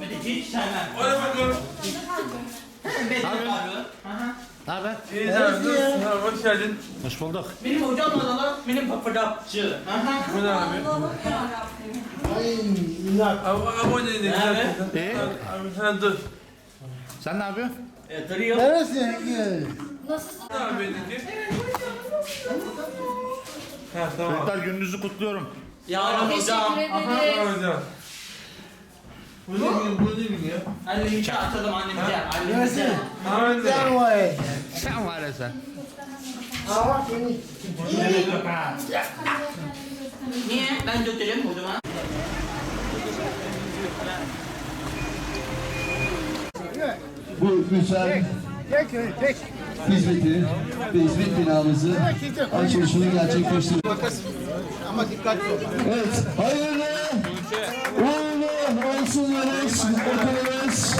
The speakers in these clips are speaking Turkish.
De hiç sevmem. Oraya. Ben de abi. Ne haber? İyi nasılsın? Hoş geldin. Hoş bulduk. Benim hocam adalar benim papırdapçı. Bu ne abi? Abi, abi o ne dedi? Evet. İyi. Abi sen dur. Sen ne yapıyorsun? Yatırıyor. Ne abi dedi? Ha tamam. Çocuklar gününüzü kutluyorum. Yarın hocam. Aha. Hocam. Bu ne gün? Bu ne gün ya? Annemizi açalım annemizi. Annemizi. Ahmet de. Sen var ya sen. Niye? Ben götüreyim o zaman. bu güzel hizmeti ve hizmet binamızı açılışını gerçekleştirdik. Evet, hayırlı uğurlu olsun diyoruz okulumuz,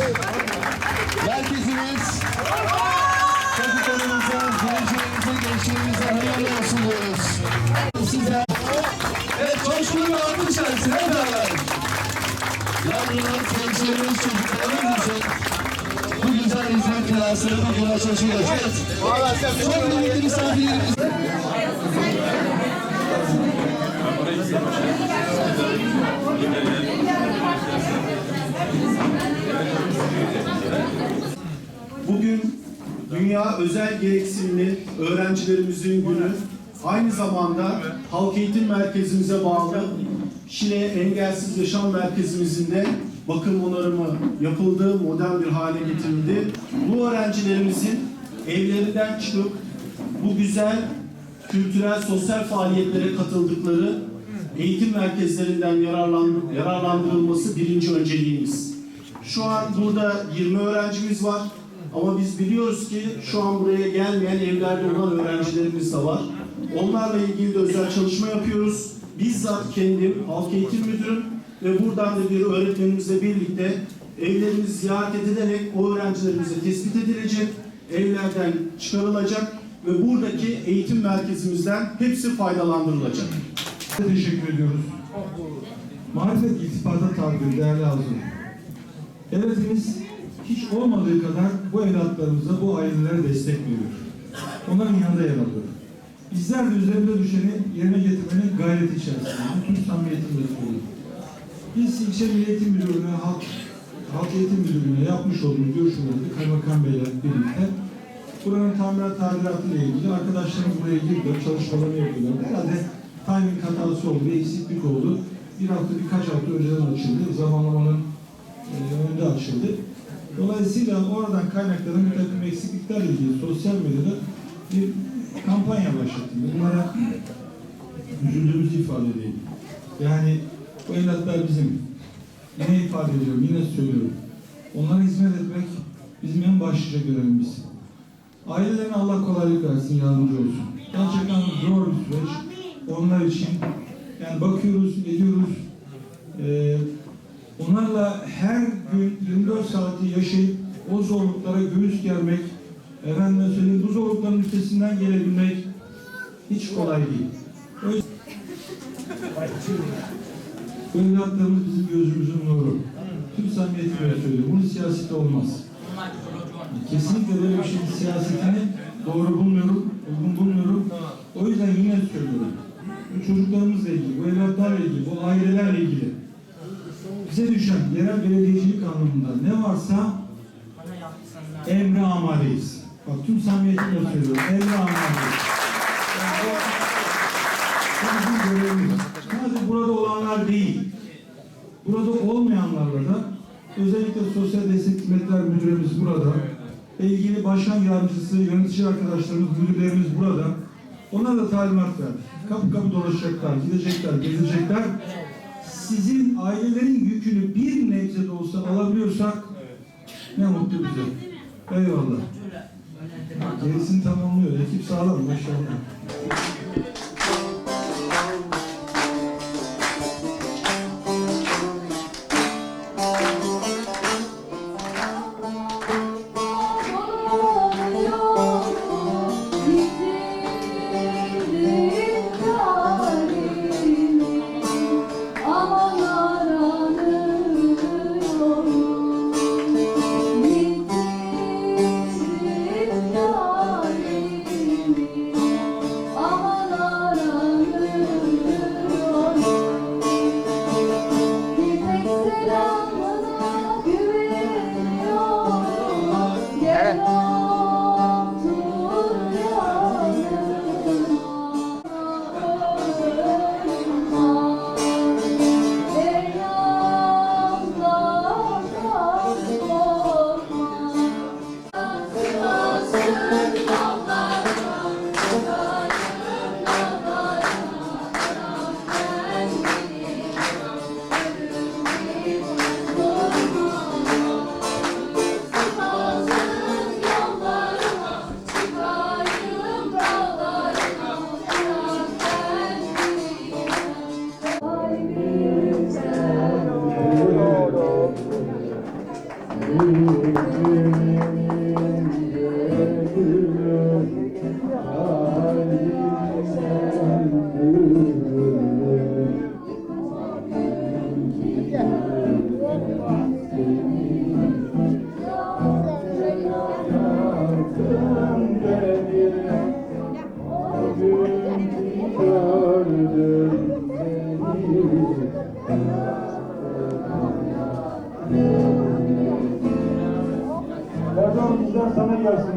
binasını bugün açılışıyla. Evet. Çok kıymetli misafirlerimiz. Bugün Dünya Özel Gereksinimli Öğrencilerimizin günü. Aynı zamanda Halk Eğitim Merkezimize bağlı Şile Engelsiz Yaşam Merkezimizin de bakım onarımı yapıldı, modern bir hale getirildi. Bu öğrencilerimizin evlerinden çıkıp bu güzel kültürel, sosyal faaliyetlere katıldıkları eğitim merkezlerinden yararlan- yararlandırılması birinci önceliğimiz. Şu an burada 20 öğrencimiz var. Ama biz biliyoruz ki şu an buraya gelmeyen evlerde olan öğrencilerimiz de var. Onlarla ilgili de özel çalışma yapıyoruz. Bizzat kendim halk eğitim müdürüm ve buradan da bir öğretmenimizle birlikte evlerimizi ziyaret edilerek o öğrencilerimize tespit edilecek, evlerden çıkarılacak ve buradaki eğitim merkezimizden hepsi faydalandırılacak. Teşekkür ediyoruz. Marifet iltifata tabi değerli Hazır. Devletimiz hiç olmadığı kadar bu evlatlarımıza, bu ailelere destek veriyor. Onların yanında yer alıyor. Bizler de üzerinde düşeni yerine getirmenin gayreti içerisinde. Tüm samimiyetimle söylüyorum. Biz ilçe Milli Eğitim Müdürlüğü'ne, halk, halk eğitim müdürlüğüne yapmış olduğumuz görüşmeleri Kaymakam Bey'le birlikte buranın tamirat tadilatı ile ilgili arkadaşlarımız buraya girdiler, çalışmalarını yapıyorlar. Herhalde timing hatası oldu, bir eksiklik oldu. Bir hafta, birkaç hafta önceden açıldı. Zamanlamanın e, önünde açıldı. Dolayısıyla oradan kaynaklanan bir takım eksikliklerle ilgili sosyal medyada bir kampanya başlattım. Bunlara üzüldüğümüzü ifade edeyim. Yani bu evlatlar bizim. Yine ifade ediyorum, yine söylüyorum. Onlara hizmet etmek bizim en başlıca görevimiz. Ailelerine Allah kolaylık versin, yardımcı olsun. Gerçekten zor bir süreç. Onlar için yani bakıyoruz, ediyoruz. Ee, onlarla her gün 24 saati yaşayıp o zorluklara göğüs germek, efendime söyleyeyim bu zorlukların üstesinden gelebilmek hiç kolay değil. O yüzden bu evlatlarımız bizim gözümüzün nuru. Tüm samimiyetimle söylüyorum. Bunun siyaseti olmaz. Kesinlikle böyle bir şeyin siyasetini doğru bulmuyorum, uygun bulmuyorum. O yüzden yine söylüyorum. Bu çocuklarımızla ilgili, bu evlatlarla ilgili, bu ailelerle ilgili bize düşen yerel belediyecilik anlamında ne varsa emre amadeyiz. Bak tüm samimiyetimle söylüyorum. Emre amadeyiz. Yani bu bizim görevimiz. Sadece burada olanlar değil. Burada olmayanlarla da özellikle Sosyal Destek Hizmetler Müdürümüz burada. İlgili başkan yardımcısı, yönetici arkadaşlarımız, müdürlerimiz burada. Onlara da talimat verdik. Kapı kapı dolaşacaklar, gidecekler, gezecekler. Sizin ailelerin yükünü bir nebze de olsa alabiliyorsak ne mutlu bize. Eyvallah. Gerisini tamamlıyor. Ekip sağlam maşallah. Música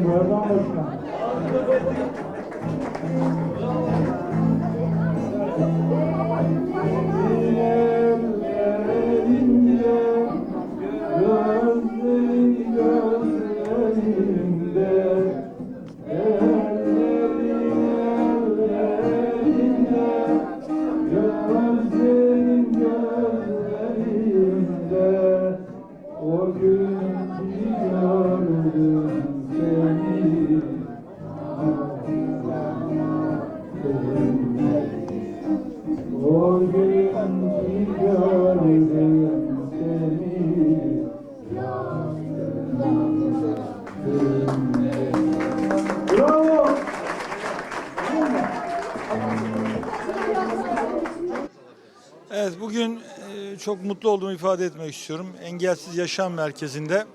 O çok mutlu olduğumu ifade etmek istiyorum. Engelsiz Yaşam Merkezi'nde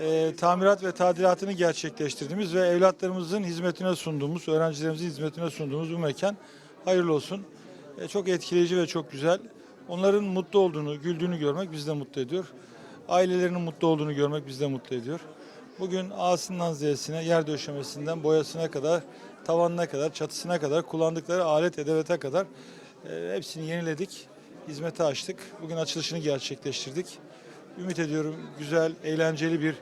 e, tamirat ve tadilatını gerçekleştirdiğimiz ve evlatlarımızın hizmetine sunduğumuz, öğrencilerimizin hizmetine sunduğumuz bu mekan hayırlı olsun. E, çok etkileyici ve çok güzel. Onların mutlu olduğunu, güldüğünü görmek bizi de mutlu ediyor. Ailelerinin mutlu olduğunu görmek bizi de mutlu ediyor. Bugün A'sından Z'sine, yer döşemesinden boyasına kadar, tavanına kadar, çatısına kadar, kullandıkları alet edevete kadar e, hepsini yeniledik, hizmete açtık. Bugün açılışını gerçekleştirdik. Ümit ediyorum güzel, eğlenceli bir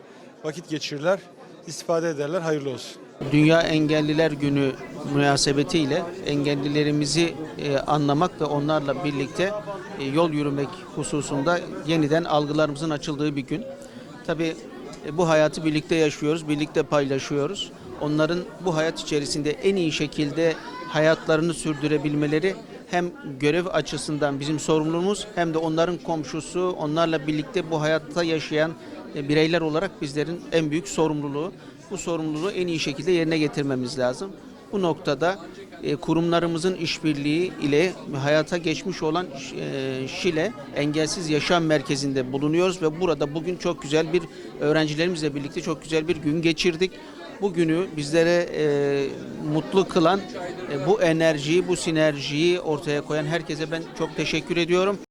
vakit geçirirler, istifade ederler. Hayırlı olsun. Dünya Engelliler Günü münasebetiyle engellilerimizi e, anlamak ve onlarla birlikte e, yol yürümek hususunda yeniden algılarımızın açıldığı bir gün. Tabii e, bu hayatı birlikte yaşıyoruz, birlikte paylaşıyoruz. Onların bu hayat içerisinde en iyi şekilde hayatlarını sürdürebilmeleri hem görev açısından bizim sorumluluğumuz hem de onların komşusu, onlarla birlikte bu hayatta yaşayan e, bireyler olarak bizlerin en büyük sorumluluğu. Bu sorumluluğu en iyi şekilde yerine getirmemiz lazım. Bu noktada e, kurumlarımızın işbirliği ile hayata geçmiş olan e, Şile Engelsiz Yaşam Merkezi'nde bulunuyoruz ve burada bugün çok güzel bir öğrencilerimizle birlikte çok güzel bir gün geçirdik. Bu günü bizlere e, mutlu kılan e, bu enerjiyi, bu sinerjiyi ortaya koyan herkese ben çok teşekkür ediyorum.